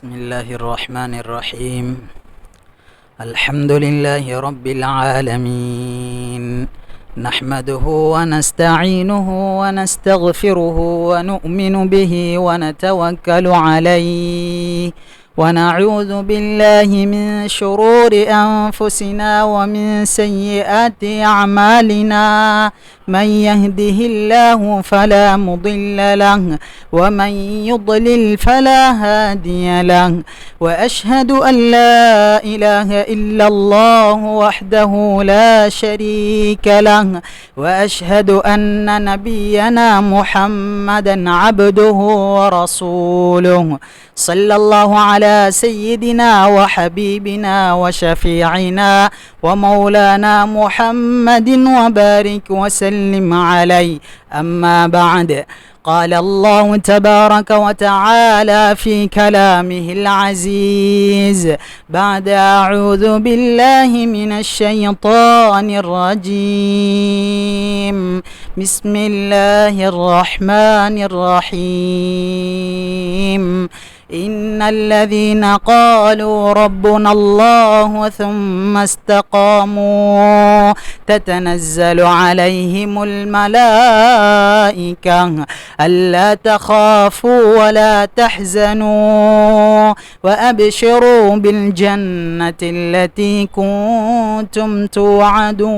بسم الله الرحمن الرحيم. الحمد لله رب العالمين. نحمده ونستعينه ونستغفره ونؤمن به ونتوكل عليه. ونعوذ بالله من شرور أنفسنا ومن سيئات أعمالنا. من يهده الله فلا مضل له ومن يضلل فلا هادي له. وأشهد أن لا إله إلا الله وحده لا شريك له وأشهد أن نبينا محمدا عبده ورسوله. صلى الله على سيدنا وحبيبنا وشفيعنا ومولانا محمد وبارك وسلم. عليه أما بعد قال الله تبارك وتعالى في كلامه العزيز بعد أعوذ بالله من الشيطان الرجيم. بسم الله الرحمن الرحيم. إن الذين قالوا ربنا الله ثم استقاموا تتنزل عليهم الملائكة ألا تخافوا ولا تحزنوا وأبشروا بالجنة التي كنتم توعدون.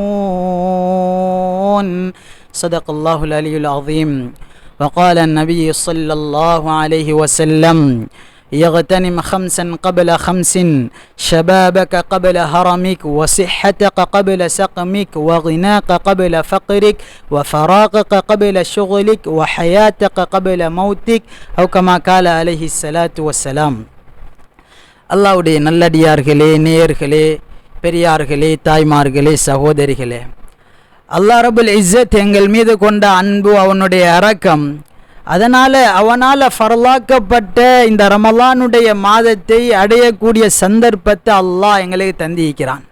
صدق الله العلي العظيم. وقال النبي صلى الله عليه وسلم يغتنم خمسا قبل خمس شبابك قبل هرمك وصحتك قبل سقمك وغناك قبل فقرك وفراغك قبل شغلك وحياتك قبل موتك أو كما قال عليه الصلاة والسلام அல்லாவுடைய நல்லடியார்களே நேயர்களே பெரியார்களே தாய்மார்களே சகோதரிகளே அல்லா ரபுல் இஸ்ஸத் எங்கள் மீது கொண்ட அன்பு அவனுடைய அரக்கம் அதனால் அவனால் ஃபரலாக்கப்பட்ட இந்த ரமலானுடைய மாதத்தை அடையக்கூடிய சந்தர்ப்பத்தை அல்லாஹ் எங்களுக்கு தந்திக்கிறான்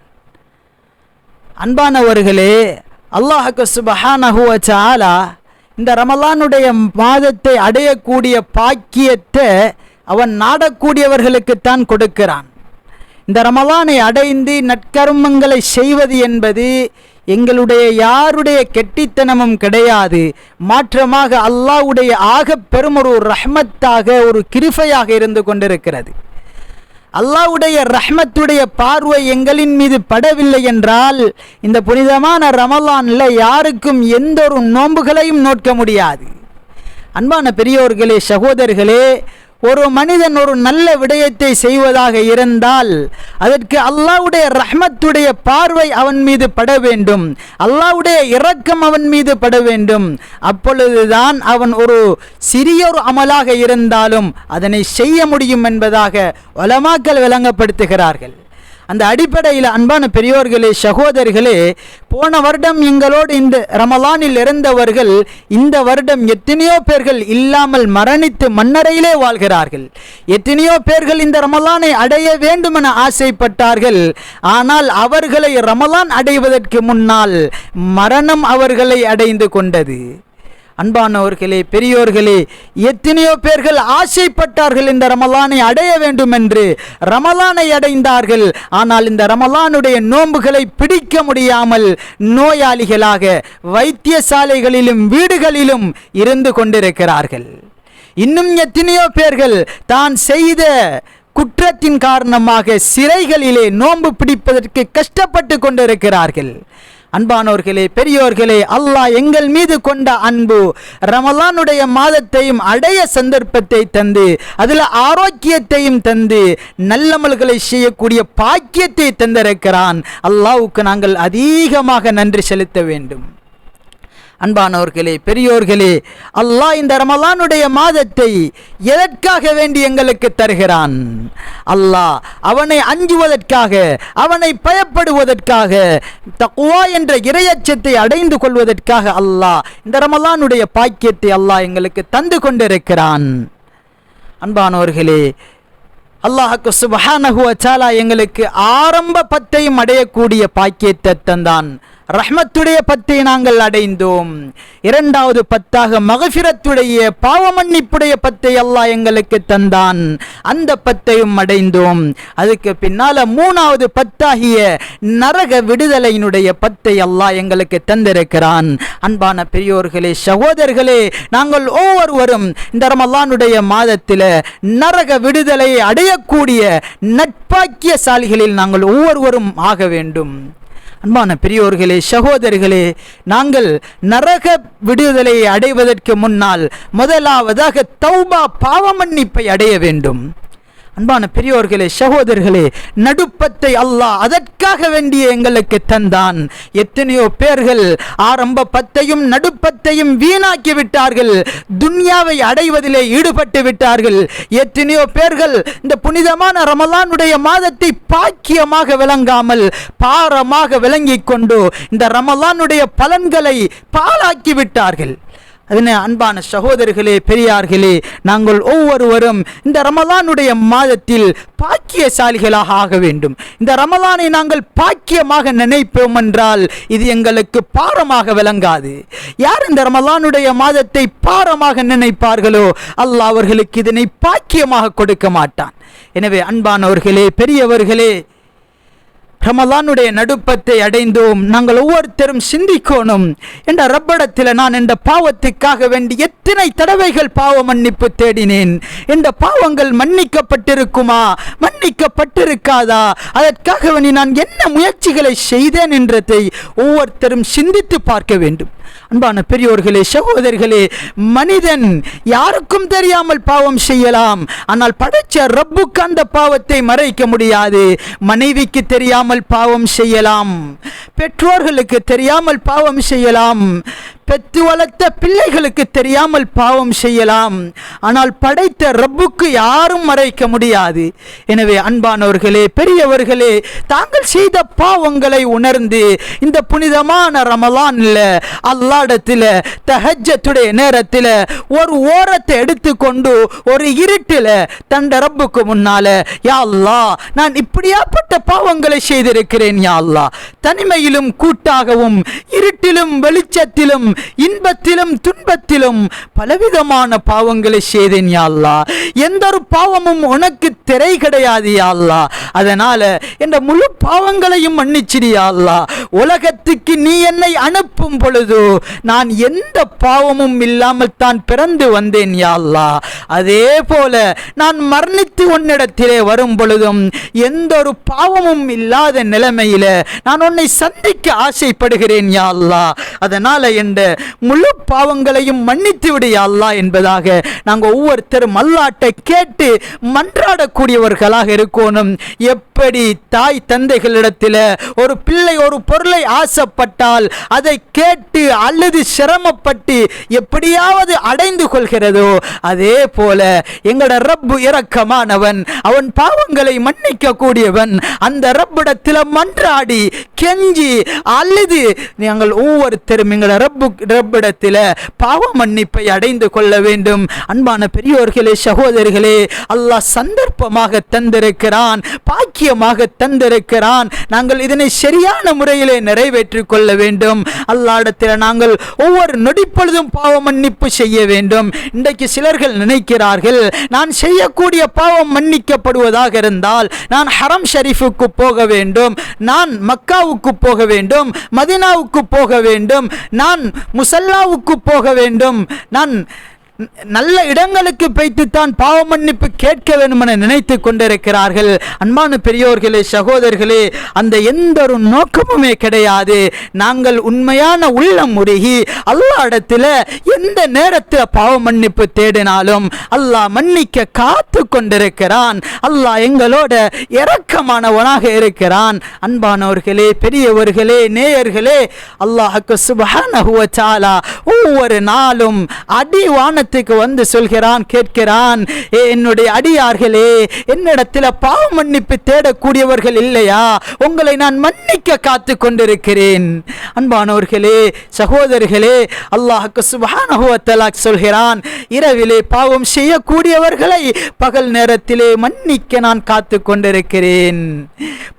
அன்பானவர்களே அல்லாஹுக்கு சுபஹானஹுவ இந்த ரமலானுடைய மாதத்தை அடையக்கூடிய பாக்கியத்தை அவன் நாடக்கூடியவர்களுக்குத்தான் கொடுக்கிறான். இந்த ரமலானை அடைந்து நற்கர்மங்களை செய்வது என்பது எங்களுடைய யாருடைய கெட்டித்தனமும் கிடையாது. மாற்றமாக அல்லாஹ்வுடைய ஆக பெரும் ஒரு ரஹ்மத்தாக ஒரு கிருஃபையாக இருந்து கொண்டிருக்கிறது. அல்லாவுடைய ரஹ்மத்துடைய பார்வை எங்களின் மீது படவில்லை என்றால் இந்த புனிதமான ரமலானில் யாருக்கும் எந்த ஒரு நோன்புகளையும் நோட்க முடியாது. அன்பான பெரியோர்களே சகோதரர்களே ஒரு மனிதன் ஒரு நல்ல விடயத்தை செய்வதாக இருந்தால் அதற்கு அல்லாவுடைய ரஹ்மத்துடைய பார்வை அவன் மீது பட வேண்டும். அல்லாவுடைய இரக்கம் அவன் மீது பட வேண்டும். அப்பொழுதுதான் அவன் ஒரு சிறிய ஒரு அமலாக இருந்தாலும் அதனை செய்ய முடியும் என்பதாக வளமாக்கல் விளங்கப்படுத்துகிறார்கள். அந்த அடிப்படையில் அன்பான பெரியோர்களே சகோதரிகளே போன வருடம் எங்களோடு இந்த ரமலானில் இருந்தவர்கள் இந்த வருடம் எத்தனையோ பேர்கள் இல்லாமல் மரணித்து மண்ணறையிலே வாழ்கிறார்கள். எத்தனையோ பேர்கள் இந்த ரமலானை அடைய வேண்டும் என ஆசைப்பட்டார்கள். ஆனால் அவர்களை ரமலான் அடைவதற்கு முன்னால் மரணம் அவர்களை அடைந்து கொண்டது. அன்பானவர்களே பெரியோர்களே எத்தனையோ பேர்கள் ஆசைப்பட்டார்கள் இந்த ரமலானை அடைய வேண்டும் என்று ரமலானை அடைந்தார்கள். ஆனால் இந்த ரமலானுடைய நோன்புகளை பிடிக்க முடியாமல் நோயாளிகளாக வைத்தியசாலைகளிலும் வீடுகளிலும் இருந்து கொண்டிருக்கிறார்கள். இன்னும் எத்தனையோ பேர்கள் தான் செய்த குற்றத்தின் காரணமாக சிறைகளிலே நோன்பு பிடிப்பதற்கு கஷ்டப்பட்டு கொண்டிருக்கிறார்கள். அன்பானோர்களே பெரியோர்களே அல்லாஹ் எங்கள் மீது கொண்ட அன்பு ரமலானுடைய மாதத்தையும் அடைய சந்தர்ப்பத்தை தந்து அதில் ஆரோக்கியத்தையும் தந்து நல்லமல்களை செய்யக்கூடிய பாக்கியத்தை தந்திருக்கிறான். அல்லாவுக்கு நாங்கள் அதிகமாக நன்றி செலுத்த வேண்டும். அன்பானவர்களே பெரியோர்களே அல்லாஹ் இந்த ரமலானுடைய மாதத்தை எதற்காக வேண்டி எங்களுக்கு தருகிறான்? அல்லாஹ் அவனை அஞ்சுவதற்காக அவனை பயப்படுவதற்காக தக்குவா என்ற இரையச்சத்தை அடைந்து கொள்வதற்காக அல்லாஹ் இந்த ரமலானுடைய பாக்கியத்தை அல்லாஹ் எங்களுக்கு தந்து கொண்டிருக்கிறான். அன்பானவர்களே அல்லாஹுக்கு சுபஹானஹுவ சாலா எங்களுக்கு ஆரம்ப பத்தையும் அடையக்கூடிய பாக்கியத்தை தந்தான். ரஹ்மத்துடைய பத்தை நாங்கள் அடைந்தோம். இரண்டாவது பத்தாக மகஃபிரத்துடைய பாவமன்னிப்புடைய பத்தை அல்லாஹ் எங்களுக்கு தந்தான். அந்த பத்தையும் அடைந்தோம். அதுக்கு பின்னால மூணாவது பத்தாகிய நரக விடுதலையினுடைய பத்தை அல்லாஹ் எங்களுக்கு தந்திருக்கிறான். அன்பான பெரியோர்களே சகோதரர்களே நாங்கள் ஒவ்வொருவரும் இந்த ரமலானுடைய மாதத்தில் நரக விடுதலையை அடையக்கூடிய நட்பாக்கியசாலிகளில் நாங்கள் ஒவ்வொருவரும் ஆக வேண்டும். அன்பான பெரியோர்களே சகோதரர்களே நாங்கள் நரக விடுதலையை அடைவதற்கு முன்னால் முதலாவதாக தௌபா பாவமன்னிப்பை அடைய வேண்டும். அன்பான பெரியோர்களே சகோதரர்களே நடுப்பத்தை அல்லாஹ் அதற்காக வேண்டிய எங்களுக்கு தந்தான். எத்தனையோ பேர்கள் ஆரம்ப பத்தையும் நடுப்பத்தையும் வீணாக்கி விட்டார்கள். துன்யாவை அடைவதிலே ஈடுபட்டு விட்டார்கள். எத்தனையோ பேர்கள் இந்த புனிதமான ரமலானுடைய மாதத்தை பாக்கியமாக விளங்காமல் பாரமாக விளங்கிக் கொண்டு இந்த ரமலானுடைய பலன்களை பாழாக்கி விட்டார்கள். அதனை அன்பான சகோதரர்களே பெரியார்களே நாங்கள் ஒவ்வொருவரும் இந்த ரமலானுடைய மாதத்தில் பாக்கியசாலிகளாக ஆக வேண்டும். இந்த ரமலானை நாங்கள் பாக்கியமாக நினைப்போம் என்றால் இது எங்களுக்கு பாரமாக விளங்காது. யார் இந்த ரமலானுடைய மாதத்தை பாரமாக நினைப்பார்களோ அல்லாஹ் அவர்களுக்கு இதனை பாக்கியமாக கொடுக்க மாட்டான். எனவே அன்பானவர்களே பெரியவர்களே ரமலானுடைய நடுப்பத்தை அடைந்தோம். நாங்கள் ஒவ்வொருத்தரும் சிந்திக்கணும். என்ற ரப்படத்தில் நான் இந்த பாவத்துக்காக வேண்டி எத்தனை தடவைகள் பாவ மன்னிப்பு தேடினேன்? இந்த பாவங்கள் மன்னிக்கப்பட்டிருக்குமா? மன்னிக்கப்பட்டிருக்காதா? அதற்காக வேண்டி நான் என்ன முயற்சிகளை செய்தேன் என்றதை ஒவ்வொருத்தரும் சிந்தித்து பார்க்க வேண்டும். அன்பான பெரியோர்களே சகோதரர்களே மனிதன் யாருக்கும் தெரியாமல் பாவம் செய்யலாம். ஆனால் படைச்ச ரப்புக்கு அந்த பாவத்தை மறைக்க முடியாது. மனைவிக்கு தெரியாமல் பாவம் செய்யலாம். பெற்றோர்களுக்கு தெரியாமல் பாவம் செய்யலாம். பெற்று வளர்த்த பிள்ளைகளுக்கு தெரியாமல் பாவம் செய்யலாம். ஆனால் படைத்த ரப்புக்கு யாரும் மறைக்க முடியாது. எனவே அன்பானவர்களே பெரியவர்களே தாங்கள் செய்த பாவங்களை உணர்ந்து இந்த புனிதமான ரமலான்ல அல்லாடத்தில் தஹஜத்துடைய நேரத்தில் ஒரு ஓரத்தை எடுத்துக்கொண்டு ஒரு இருட்டில் தண்ட ரப்புக்கு முன்னால யா அல்லாஹ் நான் இப்படியாப்பட்ட பாவங்களை செய்திருக்கிறேன் யா அல்லா தனிமையிலும் கூட்டாகவும் இருட்டிலும் வெளிச்சத்திலும் இன்பத்திலும் துன்பத்திலும் பலவிதமான பாவங்களை செய்தேன் யாழ்லா எந்த ஒரு பாவமும் உனக்கு திரை கிடையாது யாழ்லா அதனால என்ற முழு பாவங்களையும் மன்னிச்சிடு யா அல்லாஹ் உலகத்துக்கு நீ என்னை அனுப்பும் பொழுது நான் எந்த பாவமும் இல்லாமல் தான் பிறந்து வந்தேன் யாழ்லா அதே போல நான் மரணித்து உன்னிடத்திலே வரும் பொழுதும் எந்த ஒரு பாவமும் இல்லாத நிலைமையில நான் உன்னை சந்திக்க ஆசைப்படுகிறேன் யா அல்லாஹ் அதனால என்ற முழு பாவங்களையும் மன்னித்து விடு யா என்பதாக நாங்கள் ஒவ்வொருத்தரும் அல்லாட்டை கேட்டு மன்றாடக்கூடியவர்களாக இருக்கணும். எப்படி தாய் தந்தைகளிடத்தில் ஒரு பிள்ளை ஒரு பொருளை ஆசைப்பட்டால் அதை கேட்டு அல்லது சிரமப்பட்டு எப்படியாவது அடைந்து கொள்கிறதோ அதே போல எங்களோட ரப்பு இரக்கமானவன் அவன் பாவங்களை மன்னிக்க கூடியவன் அந்த ரப்பிடத்தில் மன்றாடி கெஞ்சி அல்லது நாங்கள் ஒவ்வொருத்தரும் எங்களோட ரப்பு ரப்பிடத்தில் பாவ மன்னிப்பை அடைந்து கொள்ள வேண்டும். அன்பான பெரியோர்களே சகோதரிகளே அல்லாஹ் சந்தர்ப்பமாக தந்திருக்கிறான் பாக்கியமாக தந்திருக்கிறான். நாங்கள் இதனை சரியான முறையிலே நிறைவேற்றிக் கொள்ள வேண்டும். அல்லாடத்தில் நாங்கள் ஒவ்வொரு நொடிப்பொழுதும் பாவ மன்னிப்பு செய்ய வேண்டும். இன்றைக்கு சிலர்கள் நினைக்கிறார்கள் நான் செய்யக்கூடிய பாவம் மன்னிக்கப்படுவதாக இருந்தால் நான் ஹரம் ஷரீஃபுக்கு போக வேண்டும். நான் மக்காவுக்கு போக வேண்டும் மதினாவுக்கு போக வேண்டும். நான் முசல்லாவுக்கு போக வேண்டும். நான் நல்ல இடங்களுக்கு வைத்துத்தான் பாவ மன்னிப்பு கேட்க வேண்டும் என நினைத்து கொண்டிருக்கிறார்கள். அன்பான பெரியோர்களே சகோதரர்களே அந்த எந்த ஒரு நோக்கமுமே கிடையாது. நாங்கள் உண்மையான உள்ளம் உருகி அல்லாஹ் இடத்துல எந்த நேரத்தில் பாவ மன்னிப்பு தேடினாலும் அல்லாஹ் மன்னிக்க காத்து கொண்டிருக்கிறான். அல்லாஹ் எங்களோட இரக்கமானவனாக இருக்கிறான். அன்பானவர்களே பெரியவர்களே நேயர்களே அல்லாஹுக்கு சுபஹானஹு ஒவ்வொரு நாளும் அடிவான இடத்துக்கு வந்து சொல்கிறான் கேட்கிறான் "ஏ, என்னுடைய அடியார்களே என்னிடத்தில் பாவ மன்னிப்பு தேடக்கூடியவர்கள் இல்லையா? உங்களை நான் மன்னிக்க காத்து கொண்டிருக்கிறேன் அன்பானவர்களே சகோதரர்களே அல்லாஹுக்கு சுபானுவத்தலாக் சொல்கிறான் இரவிலே பாவம் செய்யக்கூடியவர்களை பகல் நேரத்திலே மன்னிக்க நான் காத்து கொண்டிருக்கிறேன்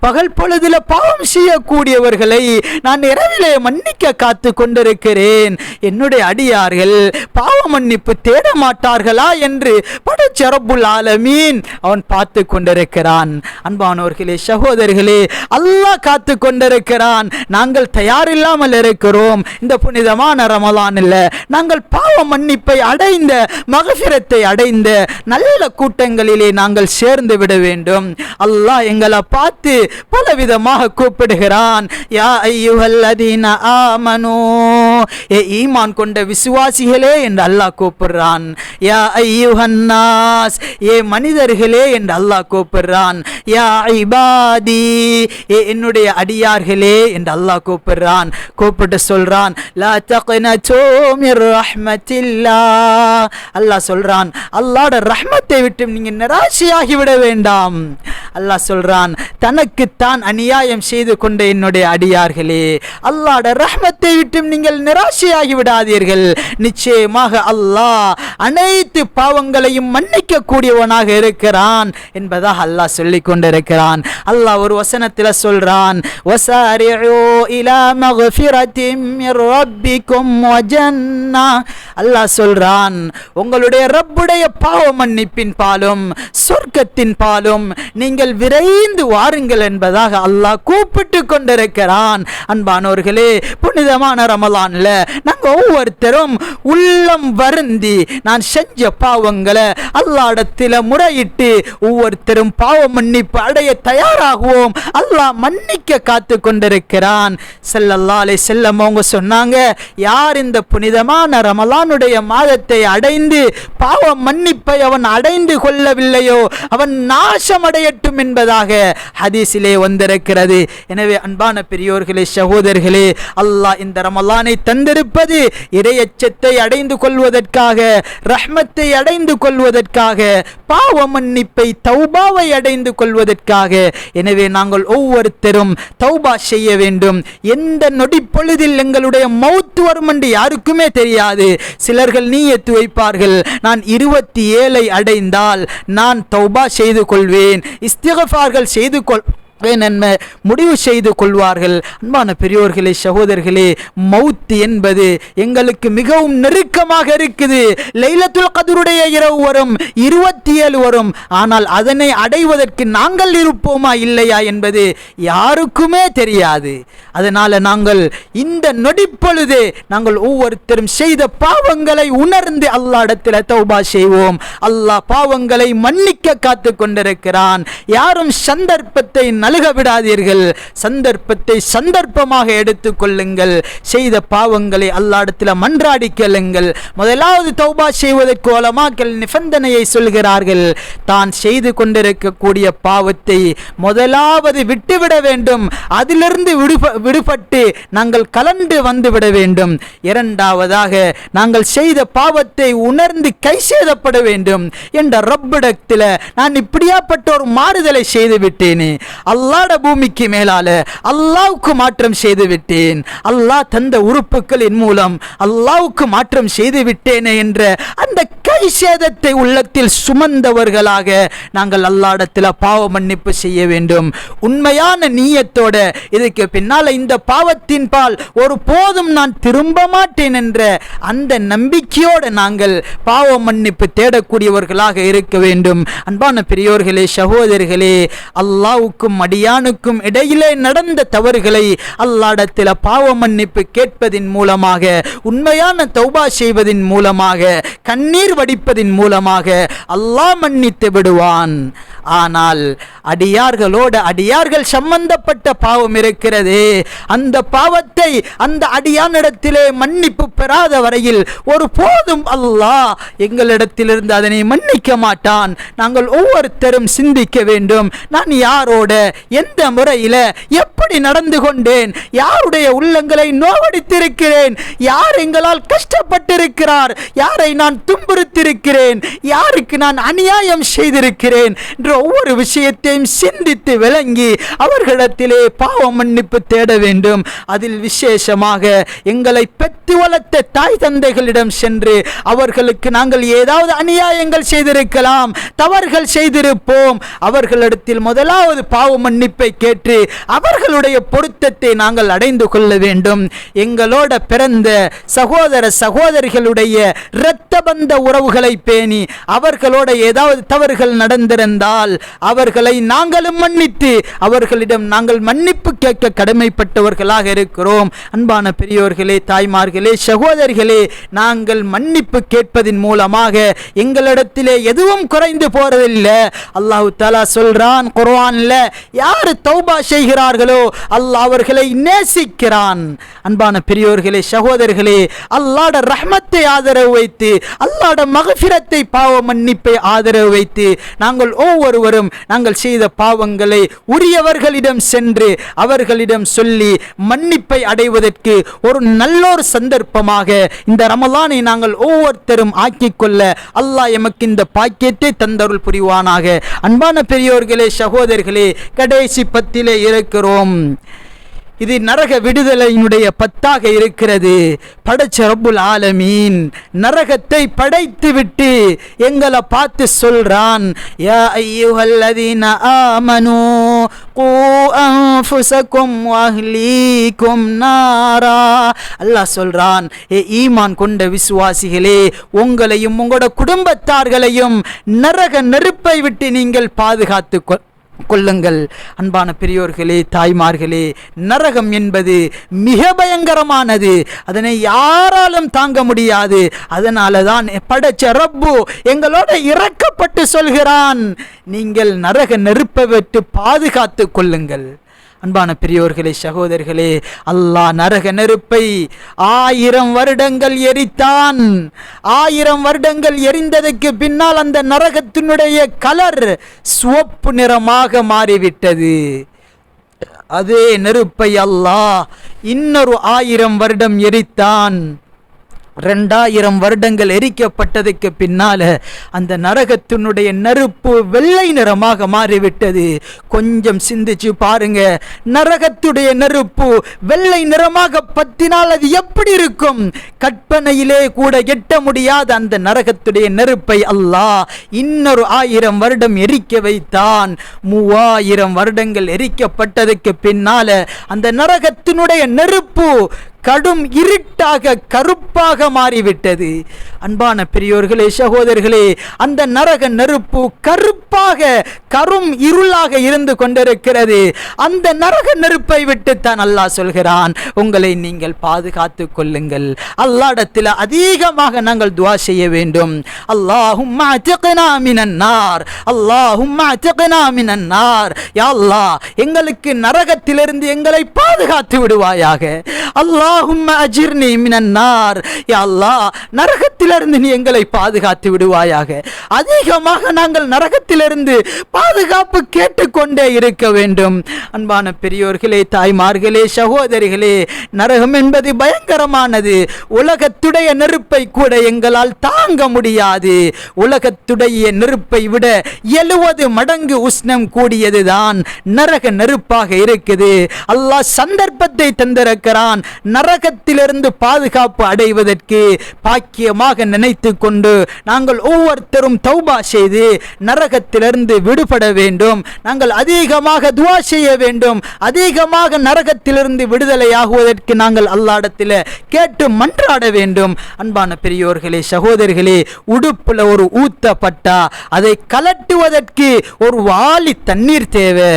பகல் பொழுதுல பாவம் செய்யக்கூடியவர்களை நான் இரவிலே மன்னிக்க காத்து கொண்டிருக்கிறேன் என்னுடைய அடியார்கள் பாவ மன்னிப்பு தேட மாட்டார்களா என்று படச்சரப்புல் ஆலமீன் அவன் பார்த்து கொண்டிருக்கிறான். அன்பானவர்களே சகோதரர்களே அல்லாஹ் காத்து கொண்டிருக்கிறான். நாங்கள் தயாரில்லாமல் இருக்கிறோம். இந்த புனிதமான ரமலான் இல்ல நாங்கள் பாவ மன்னிப்பை அடைந்த மகசிரத்தை அடைந்த நல்ல கூட்டங்களிலே நாங்கள் சேர்ந்து விட வேண்டும். அல்லாஹ் எங்களை பார்த்து பலவிதமாக கூப்பிடுகிறான். யா ஐயுஹல்லதீன ஆமனோ. ஏ ஈமான் கொண்ட விசுவாசிகளே என்று அல்லாஹ் கூப்பிடுறான். யா ஐயுஹன்னாஸ் ஏ மனிதர்களே என்று அல்லாஹ் கூப்பிடுறான். யா ஐபாதி ஏ என்னுடைய அடியார்களே என்று அல்லாஹ் கூப்பிடுறான். கூப்பிட்டு சொல்றான் லா தக்னது மிர் ரஹ்மத்தில்லாஹ் அல்லாஹ் சொல்றான் அல்லாஹ்வோட ரஹ்மத்தை விட்டு நீங்க நிராசையாகி விட வேண்டாம். அல்லாஹ் சொல்றான் தனக்கு தான் அநியாயம் செய்து கொண்ட என்னுடைய அடியார்களே அல்லாட ரஹ்மத்தை விட்டு நீங்கள் நிராசையாகி விடாதீர்கள். நிச்சயமாக அல்லாஹ் அனைத்து பாவங்களையும் மன்னிக்க கூடியவனாக இருக்கிறான் என்பதாக அல்லாஹ் சொல்லிக் கொண்டிருக்கிறான். அல்லாஹ் ஒரு வசனத்தில் சொல்றான் இலா அல்லாஹ் சொல்றான் உங்களுடைய ரப்புடைய பாவ மன்னிப்பின் பாலும் சொர்க்கத்தின் பாலும் நீங்கள் விரைந்து வாருங்கள் என்பதாக அல்லாஹ் கூப்பிட்டு கொண்டிருக்கிறான். அன்பானோர்களே புனிதமான ரமலான்ல நாங்க ஒவ்வொருத்தரும் உள்ளம் வருந்தி நான் செஞ்ச பாவங்களை அல்லாடத்தில் முறையிட்டு ஒவ்வொருத்தரும் பாவ மன்னிப்பு அடைய தயாராகுவோம். அல்லாஹ் மன்னிக்க காத்து கொண்டிருக்கிறான். செல்லல்லா அலை செல்லம் அவங்க சொன்னாங்க யார் இந்த புனிதமான ரமலானுடைய மாதத்தை அடைந்து பாவ மன்னிப்பை அவன் அடைந்து கொள்ளவில்லையோ அவன் நாசமடையட்டும் என்பதாக ஹதீஸிலே வந்திருக்கிறது. எனவே அன்பான பெரியோர்களே சகோதரர்களே அல்லாஹ் இந்த ரமலானை தந்திருப்பது இறையச்சத்தை அடைந்து கொள்வதற்காக ரஹ்மத்தை அடைந்து கொள்வதற்காக பாவ மன்னிப்பை தௌபாவை அடைந்து கொள்வதற்காக. எனவே நாங்கள் ஒவ்வொருத்தரும் தௌபா செய்ய வேண்டும். எந்த நொடி பொழுதில் எங்களுடைய மௌத்து வரும் என்று யாருக்குமே தெரியாது. சிலர்கள் நீயத்து வைப்பார்கள் நான் இருபத்தி ஏழை அடைந்தால் நான் தௌபா செய்து கொள்வேன் இஸ்திகஃபார்கள் செய்து கொள். நன்மை முடிவு செய்து கொள்வார்கள். அன்பான பெரியோர்களே சகோதரர்களே மவுத் என்பது எங்களுக்கு மிகவும் நெருக்கமாக இருக்குது. லைலத்துல் கதருடைய இரவு வரும் இருபத்தி ஏழு வரும். ஆனால் அதனை அடைவதற்கு நாங்கள் இருப்போமா இல்லையா என்பது யாருக்குமே தெரியாது. அதனால நாங்கள் இந்த நொடிப்பொழுது நாங்கள் ஒவ்வொருத்தரும் செய்த பாவங்களை உணர்ந்து அல்லாடத்தில் தௌபா செய்வோம். அல்லாஹ் பாவங்களை மன்னிக்க காத்து கொண்டிருக்கிறான். யாரும் சந்தர்ப்பத்தை அழுக விடாதீர்கள். சந்தர்ப்பத்தை சந்தர்ப்பமாக எடுத்துக்கொள்ளுங்கள் செய்த பாவங்களை அல்லாடத்தில் மன்றாடி கேளுங்கள். முதலாவது தௌபா செய்வதற்கு ஓலமாக்கள் நிபந்தனையை சொல்கிறார்கள். தான் செய்து கொண்டிருக்கக்கூடிய பாவத்தை முதலாவது விட்டுவிட வேண்டும். அதிலிருந்து விடுப விடுபட்டு நாங்கள் கலந்து வந்துவிட வேண்டும். இரண்டாவதாக நாங்கள் செய்த பாவத்தை உணர்ந்து கை சேதப்பட வேண்டும். என்ற ரப்பிடத்தில் நான் இப்படியாப்பட்ட ஒரு மாறுதலை செய்து விட்டேனே. அல்ல அல்லாட பூமிக்கு மேலால அல்லாவுக்கு மாற்றம் செய்து விட்டேன் அல்லாஹ் தந்த உறுப்புகளின் மூலம் அல்லாவுக்கு மாற்றம் செய்து விட்டேனே என்ற அந்த சேதத்தை உள்ளத்தில் சுமந்தவர்களாக நாங்கள் அல்லாடத்தில் பாவ மன்னிப்பு செய்ய வேண்டும். உண்மையான நீயத்தோட இதுக்கு பின்னால இந்த பாவத்தின் பால் ஒரு போதும் நான் திரும்ப மாட்டேன் என்ற அந்த நம்பிக்கையோடு நாங்கள் பாவ மன்னிப்பு தேடக்கூடியவர்களாக இருக்க வேண்டும். அன்பான பெரியோர்களே சகோதரர்களே அல்லாவுக்கும் அடியானுக்கும் இடையிலே நடந்த தவறுகளை அல்லாடத்தில் பாவ மன்னிப்பு கேட்பதின் மூலமாக உண்மையான தௌபா செய்வதின் மூலமாக கண்ணீர் படிப்பதின் மூலமாக அல்லாஹ் மன்னித்து விடுவான். ஆனால் அடியார்களோடு அடியார்கள் சம்பந்தப்பட்ட பாவம் இருக்கிறதே. அந்த பாவத்தை அந்த அடியானிடத்திலே மன்னிப்பு பெறாத வரையில் ஒரு போதும் அல்லாஹ் எங்களிடத்திலிருந்து அதனை மன்னிக்க மாட்டான். நாங்கள் ஒவ்வொருத்தரும் சிந்திக்க வேண்டும். நான் யாரோட எந்த முறையில் எப்ப எப்படி நடந்து கொண்டேன். யாருடைய உள்ளங்களை நோவடித்திருக்கிறேன் யார் எங்களால் கஷ்டப்பட்டிருக்கிறார்? யாரை நான் துன்புறுத்திருக்கிறேன் யாருக்கு நான் அநியாயம் செய்திருக்கிறேன்? என்ற ஒவ்வொரு விஷயத்தையும் சிந்தித்து விளங்கி அவர்களிடத்திலே பாவ மன்னிப்பு தேட வேண்டும். அதில் விசேஷமாக எங்களை பெற்று வளர்த்த தாய் தந்தைகளிடம் சென்று அவர்களுக்கு நாங்கள் ஏதாவது அநியாயங்கள் செய்திருக்கலாம் தவறுகள் செய்திருப்போம். அவர்களிடத்தில் முதலாவது பாவ மன்னிப்பை கேட்டு அவர்களுடைய பொருத்தத்தை நாங்கள் அடைந்து கொள்ள வேண்டும். எங்களோட பிறந்த சகோதர சகோதரிகளுடைய இரத்த பந்த உறவுகளை பேணி அவர்களோட ஏதாவது தவறுகள் நடந்திருந்தால் அவர்களை நாங்களும் மன்னித்து அவர்களிடம் நாங்கள் மன்னிப்பு கேட்க கடமைப்பட்டவர்களாக இருக்கிறோம். அன்பான பெரியோர்களே தாய்மார்களே சகோதரிகளே நாங்கள் மன்னிப்பு கேட்பதின் மூலமாக எங்களிடத்திலே எதுவும் குறைந்து போறதில்லை. அல்லாஹு தாலா சொல்றான் குர்வான்ல யார் தௌபா செய்கிறார்களோ அல்லாஹ் அவர்களை நேசிக்கிறான். அன்பான பெரியோர்களே சகோதரர்களே அல்லாட ரஹ்மத்தை ஆதரவு வைத்து அல்லாட மகஃபிரத்தை பாவ மன்னிப்பை ஆதரவு வைத்து நாங்கள் ஒவ்வொருவரும் நாங்கள் செய்த பாவங்களை உரியவர்களிடம் சென்று அவர்களிடம் சொல்லி மன்னிப்பை அடைவதற்கு ஒரு நல்லோர் சந்தர்ப்பமாக இந்த ரமலானை நாங்கள் ஒவ்வொருத்தரும் ஆக்கிக்கொள்ள அல்லாஹ் எமக்கு இந்த பாக்கியத்தை தந்தருள் புரிவானாக. அன்பான பெரியோர்களே சகோதரர்களே கடைசி பத்திலே இருக்கிறோம். இது நரக விடுதலையினுடைய பத்தாக இருக்கிறது. படைச்ச ரப்புல் ஆலமீன் நரகத்தை படைத்து விட்டு எங்களை பார்த்து சொல்றான் யா ஐயுஹல்லதீன ஆமனு கூ அன்ஃபுஸக்கும் வஅஹ்லீக்கும் நாரா. அல்லாஹ் சொல்றான் ஏ ஈமான் கொண்ட விசுவாசிகளே உங்களையும் உங்களோட குடும்பத்தார்களையும் நரக நெருப்பை விட்டு நீங்கள் பாதுகாத்து கொள்ளுங்கள் அன்பான பெரியோர்களே தாய்மார்களே நரகம் என்பது மிக பயங்கரமானது. அதனை யாராலும் தாங்க முடியாது. அதனால தான் படைச்ச ரப்பு எங்களோட இறக்கப்பட்டு சொல்கிறான். நீங்கள் நரக நெருப்பை விட்டு பாதுகாத்து கொள்ளுங்கள். அன்பான பெரியோர்களே சகோதரர்களே அல்லாஹ் நரக நெருப்பை ஆயிரம் வருடங்கள் எரித்தான். ஆயிரம் வருடங்கள் எரிந்ததற்கு பின்னால் அந்த நரகத்தினுடைய கலர் சிவப்பு நிறமாக மாறிவிட்டது. அதே நெருப்பை அல்லாஹ் இன்னொரு ஆயிரம் வருடம் எரித்தான். ரெண்டாயிரம் வருடங்கள் எரிக்கப்பட்டதுக்கு பின்னால அந்த நரகத்தினுடைய நெருப்பு வெள்ளை நிறமாக மாறிவிட்டது. கொஞ்சம் சிந்திச்சு பாருங்க. நரகத்துடைய நெருப்பு வெள்ளை நிறமாக பத்தினால் அது எப்படி இருக்கும்? கற்பனையிலே கூட எட்ட முடியாத அந்த நரகத்துடைய நெருப்பை அல்லாஹ் இன்னொரு ஆயிரம் வருடம் எரிக்க வைத்தான். மூவாயிரம் வருடங்கள் எரிக்கப்பட்டதுக்கு பின்னால அந்த நரகத்தினுடைய நெருப்பு கடும் இருட்டாக கருப்பாக மாறிவிட்டது. அன்பான பெரியோர்களே சகோதரர்களே அந்த நரக நெருப்பு கருப்பாக கரும் இருளாக இருந்து கொண்டிருக்கிறது. அந்த நரக நெருப்பை விட்டுத்தான் அல்லாஹ் சொல்கிறான் உங்களை நீங்கள் பாதுகாத்து கொள்ளுங்கள். அல்லாடத்தில் அதிகமாக நாங்கள் துவா செய்ய வேண்டும். அல்லாஹும் மினன்னார் அல்லாஹும் மினன்னார் யா அல்லாஹ் எங்களுக்கு நரகத்திலிருந்து எங்களை பாதுகாத்து விடுவாயாக. அல்லாஹ் அல்லாஹும் அஜிர்னி மினன்னார் யா அல்லாஹ் நரகத்திலிருந்து நீ எங்களை பாதுகாத்து விடுவாயாக. அதிகமாக நாங்கள் நரகத்திலிருந்து பாதுகாப்பு கேட்டுக்கொண்டே இருக்க வேண்டும். அன்பான பெரியோர்களே தாய்மார்களே சகோதரிகளே நரகம் என்பது பயங்கரமானது. உலகத்துடைய நெருப்பை கூட எங்களால் தாங்க முடியாது. உலகத்துடைய நெருப்பை விட எழுவது மடங்கு உஷ்ணம் கூடியதுதான் நரக நெருப்பாக இருக்குது. அல்லாஹ் சந்தர்ப்பத்தை தந்திருக்கிறான். நரகத்திலிருந்து பாதுகாப்பு அடைவதற்கு பாக்கியமாக நினைத்து கொண்டு நாங்கள் ஒவ்வொருத்தரும் தௌபா செய்து நரகத்திலிருந்து விடுபட வேண்டும். நாங்கள் அதிகமாக துவா செய்ய வேண்டும். அதிகமாக நரகத்திலிருந்து விடுதலையாகுவதற்கு நாங்கள் அல்லாடத்தில் கேட்டு மன்றாட வேண்டும். அன்பான பெரியோர்களே சகோதரிகளே உடுப்பில் ஒரு ஊத்தப்பட்டா அதை கலட்டுவதற்கு ஒரு வாளி தண்ணீர் தேவை.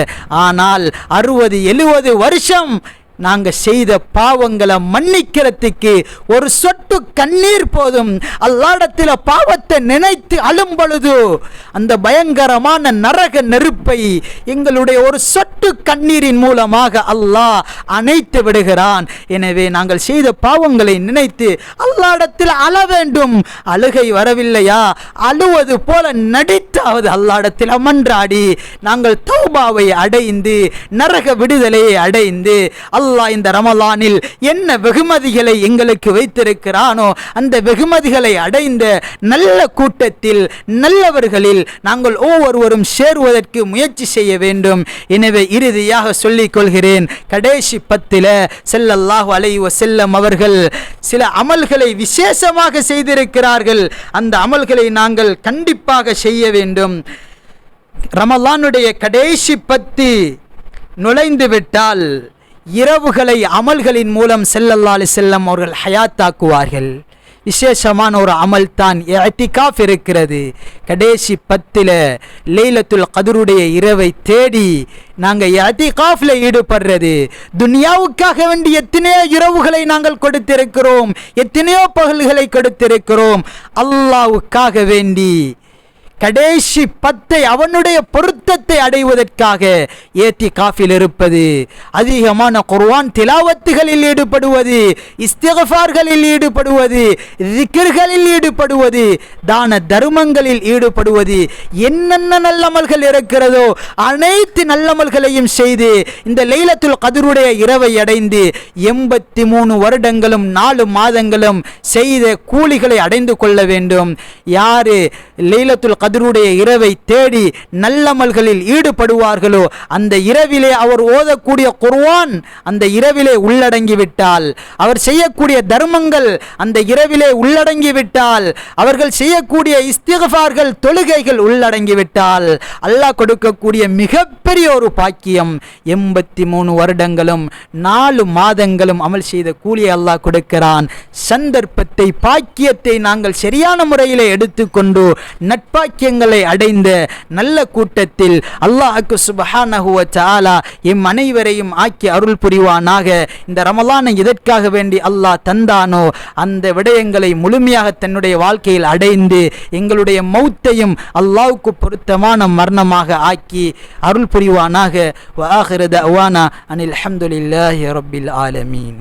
ஆனால் அறுபது எழுபது வருஷம் நாங்கள் செய்த பாவங்களை மன்னிக்கிறதுக்கு ஒரு சொட்டு கண்ணீர் போதும். அல்லாடத்தில் பாவத்தை நினைத்து அழும் பொழுது அந்த பயங்கரமான நரக நெருப்பை எங்களுடைய ஒரு சொட்டு கண்ணீரின் மூலமாக அல்லாஹ் அணைத்து விடுகிறான். எனவே நாங்கள் செய்த பாவங்களை நினைத்து அல்லாடத்தில் அழ வேண்டும். அழுகை வரவில்லையா? அழுவது போல நடித்தாவது அல்லாடத்தில் மன்றாடி நாங்கள் தௌபாவை அடைந்து நரக விடுதலையை அடைந்து அல்லா இந்த ரமலானில் என்ன வெகுமதிகளை எங்களுக்கு வைத்திருக்கிறானோ அந்த வெகுமதிகளை அடைந்த நல்ல கூட்டத்தில் நல்லவர்களில் நாங்கள் ஒவ்வொருவரும் சேருவதற்கு முயற்சி செய்ய வேண்டும். எனவே இறுதியாக சொல்லிக் கொள்கிறேன் கடைசி பத்தில் செல்லல்லாஹு அலைஹி செல்லம் அவர்கள் சில அமல்களை விசேஷமாக செய்திருக்கிறார்கள். அந்த அமல்களை நாங்கள் கண்டிப்பாக செய்ய வேண்டும். ரமலானுடைய கடைசி பத்தி நுழைந்து விட்டால் இரவுகளை அமல்களின் மூலம் செல்லல்லா அலி செல்லம் அவர்கள் ஹயாத்தாக்குவார்கள். விசேஷமான ஒரு அமல் தான் எத்திகாஃப் இருக்கிறது. கடைசி பத்தில் லீலத்துல் கதருடைய இரவை தேடி நாங்கள் எத்திகாஃபில் ஈடுபடுறது. துனியாவுக்காக வேண்டி எத்தனையோ இரவுகளை நாங்கள் கொடுத்திருக்கிறோம். எத்தனையோ பகல்களை கொடுத்திருக்கிறோம். அல்லாவுக்காக வேண்டி கடைசி பத்தை அவனுடைய பொருத்தத்தை அடைவதற்காக ஏத்தி காஃபில் இருப்பது. அதிகமான குர்வான் திலாவத்துகளில் ஈடுபடுவது இஸ்திகஃபார்களில் ஈடுபடுவது ரிக்கர்களில் ஈடுபடுவது தான தர்மங்களில் ஈடுபடுவது. என்னென்ன நல்லமல்கள் இருக்கிறதோ அனைத்து நல்லமல்களையும் செய்து இந்த லைலத்துல் கதிருடைய இரவை அடைந்து எண்பத்தி மூணு வருடங்களும் நாலு மாதங்களும் செய்த கூலிகளை அடைந்து கொள்ள வேண்டும். யாரு லைலத்துல் கதிருடைய இரவை தேடி நல்லமல்களில் ஈடுபடுவார்களோ அந்த இரவிலே அவர் ஓதக்கூடிய குர்வான் அந்த இரவிலே உள்ளடங்கிவிட்டால் அவர் செய்யக்கூடிய தர்மங்கள் அந்த இரவிலே உள்ளடங்கிவிட்டால் அவர்கள் செய்யக்கூடிய இஸ்திகஃபார்கள் தொழுகைகள் உள்ளடங்கிவிட்டால் அல்லாஹ் கொடுக்கக்கூடிய மிகப்பெரிய ஒரு பாக்கியம் எண்பத்தி மூணு வருடங்களும் நாலு மாதங்களும் அமல் செய்த கூலியை அல்லாஹ் கொடுக்கிறான். சந்தர்ப்பத்தை பாக்கியத்தை நாங்கள் சரியான முறையில் எடுத்துக்கொண்டு நட்பாக்கி நட்பாக்கியங்களை அடைந்த நல்ல கூட்டத்தில் அல்லாஹுக்கு சுபஹானஹுவ சாலா தஆலா எம் அனைவரையும் ஆக்கி அருள் புரிவானாக. இந்த ரமலானை எதற்காக வேண்டி அல்லாஹ் தந்தானோ அந்த விடயங்களை முழுமையாக தன்னுடைய வாழ்க்கையில் அடைந்து எங்களுடைய மௌத்தையும் அல்லாவுக்கு பொருத்தமான மரணமாக ஆக்கி அருள் புரிவானாக. வ ஆஹிரு அனில் அஹமதுல்லாஹி ரபில் ஆலமீன்.